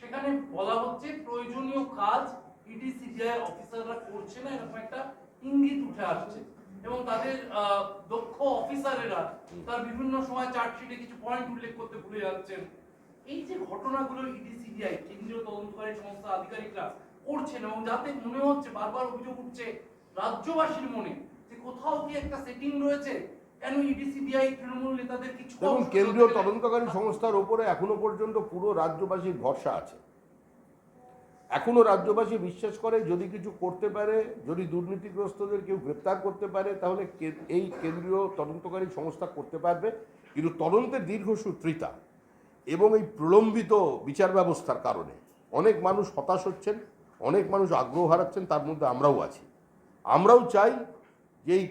সেখানে বলা হচ্ছে প্রয়োজনীয় কাজ ইডি সিবিআই অফিসাররা করছে না, এরকম একটা ইঙ্গিত উঠে আসছে। এবং তাদের দক্ষ অফিসারেরা তার বিভিন্ন সময় চার্জশিটে কিছু পয়েন্ট উল্লেখ করতে ভুলে যাচ্ছেন। এই যে ঘটনাগুলো ইডি সিবিআই কেন্দ্রীয় তদন্তকারী সংস্থা আধিকারিকরা করছেন এবং যাতে মনে হচ্ছে বারবার অভিযোগ উঠছে রাজ্যবাসীর মনে যে কোথাও কি একটা সেটিং রয়েছে কেন ইডি সিবিআই তৃণমূল নেতাদের কিছু দেখুন অংশ কেন্দ্রীয় তদন্তকারী সংস্থার ওপরে এখনও পর্যন্ত পুরো রাজ্যবাসীর ভরসা আছে। এখনও রাজ্যবাসী বিশ্বাস করে যদি কিছু করতে পারে যদি দুর্নীতিগ্রস্তদের কেউ গ্রেপ্তার করতে পারে তাহলে এই কেন্দ্রীয় তদন্তকারী সংস্থা করতে পারবে। কিন্তু তদন্তের দীর্ঘসূত্রিতা এবং এই প্রলম্বিত বিচার ব্যবস্থার কারণে অনেক মানুষ হতাশ হচ্ছেন অনেক মানুষ আগ্রহ হারাচ্ছেন তার মধ্যে আমরাও আছি। আমরাও চাই যে এই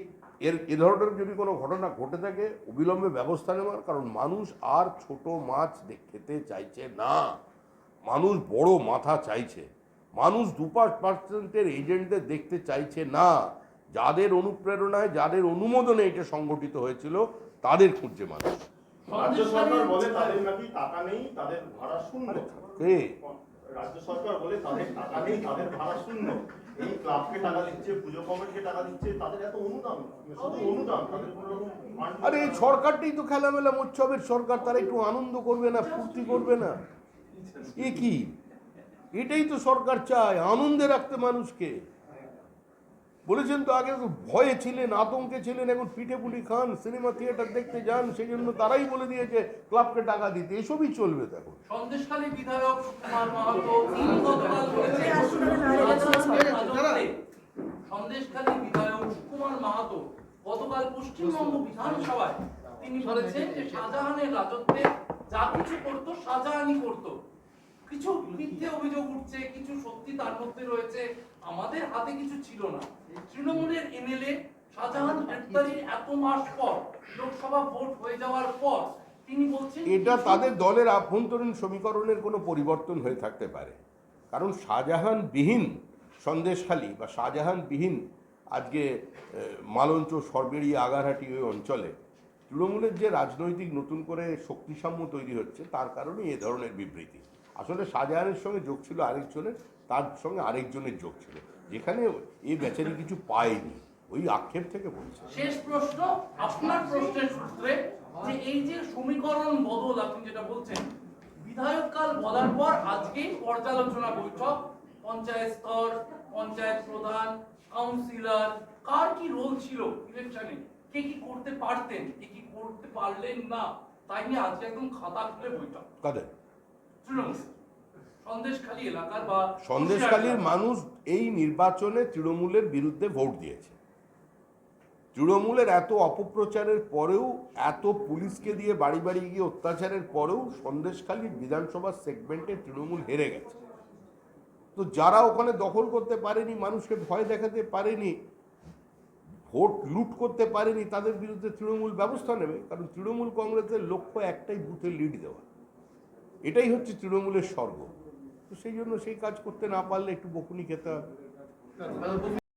এর এ ধরনের যদি কোনো ঘটনা ঘটে থাকে অবিলম্বে ব্যবস্থা নেওয়ার কারণ মানুষ আর ছোট মাছ খেতে চাইছে না। মানুষ বড় মাথা চাইছে। মানুষ দু পাঁচ পার্সেন্টের এজেন্টদের দেখতে চাইছে না। যাদের অনুপ্রেরণায় যাদের অনুমোদনে এটা সংগঠিত হয়েছিল তাদের খুঁজছে মানুষ। রাজ্য সরকার বলে তাদের নাকি টাকা নেই তাদের ভাড়া শূন্য। কে? রাজ্য সরকার বলে তাদের টাকা নেই তাদের ভাড়া শূন্য। এই ক্লাবকে টাকা দিচ্ছে পুজো কমিটিকে টাকা দিচ্ছে তাদের এত অনুদান শুধু অনুদান তাদের কোনো রকম আরে এই সরকারটাই তো খেলামেলা উৎসবের সরকার তারা একটু আনন্দ করবে না ফুর্তি করবে না? এ কি? এটাই তো সরকার চায় আনন্দে রাখতে মানুষকে। বলেছেন তো আগে ভয়ে ছিলেন আতঙ্কে ছিলেন এখন পিঠে পুলি খান সিনেমা থিয়েটার দেখতে যান সেই জন্য তারাই বলে দিয়েছে ক্লাবকে টাকা দিতে। এসবই চলবে তো এখন সন্দেশখালী বিধায়ক মাহাতো তিনি গতকাল বলেছেন আদালতে সন্দেশখালী বিধায়ক সুকুমার মাহাতো গতকাল পশ্চিমবঙ্গ বিধানসভায় তিনি বলেছেন যে শাহজাহানের রাজত্বে যা কিছু করতো শাহজাহানই করতো। কিছু মিথ্যে অভিযোগ উঠছে কিছু সত্যি তার মধ্যে রয়েছে আমাদের হাতে কিছু ছিল না। তৃণমূলের এমএলএ শাহজাহান গ্রেপ্তারির এত মাস পর লোকসভা ভোট হয়ে যাওয়ার পর তিনি বলছেন এটা তাদের দলের আভ্যন্তরীণ সমীকরণের কোনো পরিবর্তন হয়ে থাকতে পারে। কারণ শাহজাহান বিহীন সন্দেশখালী বা শাহজাহান বিহীন আজকে মালঞ্চ সরবেরিয়া আগারহাটি ওই অঞ্চলে তৃণমূলের যে রাজনৈতিক নতুন করে শক্তিসাম্য তৈরি হচ্ছে, তার কারণে এ ধরনের বিবৃতি। আসলে শাহজাহানের সঙ্গে যোগ ছিল আরেকজনের, তার সঙ্গে আরেকজনের যোগ ছিল। যেখানে এই বেচারি কিছু পায়নি, ওই আক্ষেপ থেকে বলছে। শেষ প্রশ্ন, আপনার প্রশ্নের সূত্রে যে এই যে সমীকরণ বদল, আপনি যেটা বলছেন বিধায়ক কাল বলার পর আজকেই পর্যালোচনা বৈঠক পঞ্চায়েত স্তর পঞ্চায়েত প্রধান কাউন্সিলর কার কি রোল ছিল ইলেকশনে কে কি করতে পারতেন? কে কি করতে পারলেন না? তাই নিয়ে আজকে একদম খাতা খুলে বৈঠক। কাদের? তৃণমূল। সন্দেশখালী এলাকার বা সন্দেশখালীর মানুষ এই নির্বাচনে তৃণমূলের বিরুদ্ধে ভোট দিয়েছে। তৃণমূলের এত অপপ্রচারের পরেও এত পুলিশকে দিয়ে বাড়ি বাড়ি গিয়ে অত্যাচারের পরেও সন্দেশখালীর বিধানসভার সেগমেন্টে তৃণমূল হেরে গেছে। তো যারা ওখানে দখল করতে পারেনি, মানুষকে ভয় দেখাতে পারেনি, ভোট লুট করতে পারেনি, তাদের বিরুদ্ধে তৃণমূল ব্যবস্থা নেবে। কারণ তৃণমূল কংগ্রেসের লক্ষ্য একটাই বুথে লিড দেওয়া। এটাই হচ্ছে তৃণমূলের স্বর্গ। তো সেই জন্য সেই কাজ করতে না পারলে একটু বকুনি খেতে হবে।